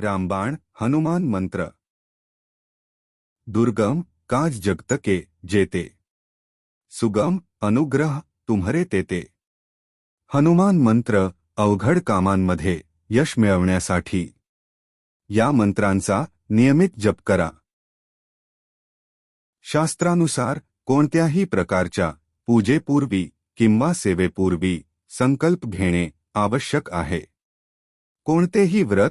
रामबाण हनुमान मंत्र। दुर्गम काज जगत के जेते। सुगम अनुग्रह तुम्हरे तेते। हनुमान मंत्र, अवघड कामांमध्ये यश मिळवण्यासाठी। या मंत्रांचा नियमित जप करा। शास्त्रानुसार कोणत्याही प्रकारच्या पूजेपूर्वी किंवा सेवेपूर्वी संकल्प घेणे आवश्यक आहे. कोणतेही व्रत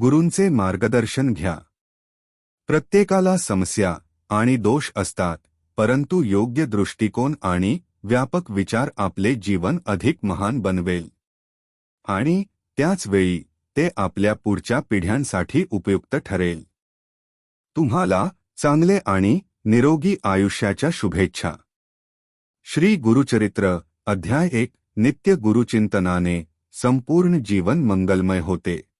गुरूंचे मार्गदर्शन घ्या. प्रत्येकाला समस्या आणि दोष असतात परंतु योग्य दृष्टिकोन आणि व्यापक विचार आपले जीवन अधिक महान बनवेल. आणि त्याच वेळी ते आपल्या पुढच्या पिढ्यांसाठी उपयुक्त ठरेल. तुम्हाला चांगले आणि निरोगी आयुष्याच्या शुभेच्छा. श्री गुरुचरित्र अध्याय एक नित्य गुरुचिंतनाने संपूर्ण जीवन मंगलमय होते.